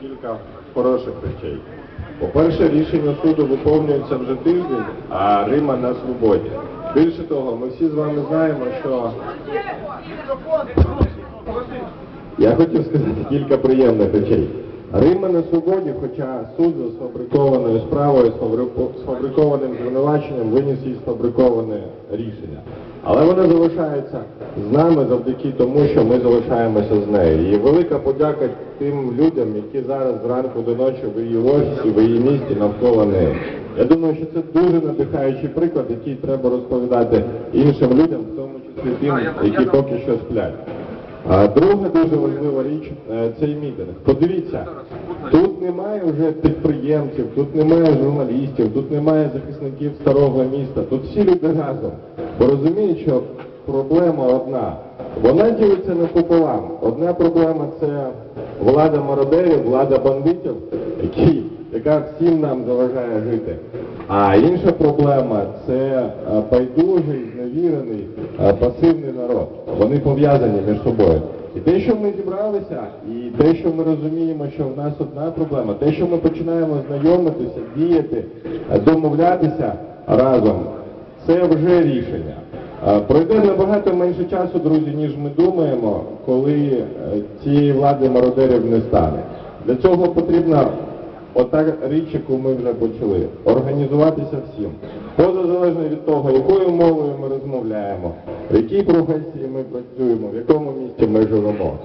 кілька хороших речей. По-перше, рішення суду виповнюється вже тиждень, а Рима на свободі. Більше того, ми всі з вами знаємо, що я хотів сказати кілька приємних речей. Рима на свободі, хоча суд за сфабрикованою справою, сфабрико- сфабрикованим звинуваченням виніс їй сфабриковане рішення. Але вона залишається з нами завдяки тому, що ми залишаємося з нею. І велика подяка тим людям, які зараз зранку до ночі в її офісі, в її місті навколо неї. Я думаю, що це дуже надихаючий приклад, який треба розповідати іншим людям, в тому числі тим, які поки що сплять. Друга дуже важлива річ е, цей мітинг. Подивіться, тут немає вже підприємців, тут немає журналістів, тут немає захисників старого міста. Тут всі люди разом. Бо розуміють, що проблема одна. Вона ділиться напополам. Одна проблема це влада мародерів, влада бандитів, які, яка всім нам заважає жити. А інша проблема це е, байдужий, зневірений, е, пасивний народ. Вони пов'язані між собою. І те, що ми зібралися, і те, що ми розуміємо, що в нас одна проблема, те, що ми починаємо знайомитися, діяти, домовлятися разом, це вже рішення. Пройде набагато менше часу, друзі, ніж ми думаємо, коли е, цієї влади мародерів не стане. Для цього потрібна Ота річ, яку ми вже почали, організуватися всім. Позалежно від того, якою мовою ми розмовляємо, в якій професії ми працюємо, в якому місті ми живемо.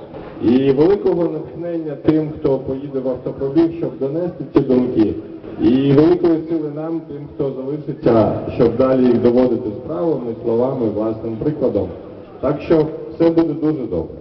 І великого натхнення тим, хто поїде в автопробіг, щоб донести ці думки. І великої сили нам, тим, хто залишиться, щоб далі їх доводити справами, словами, власним прикладом. Так що все буде дуже добре.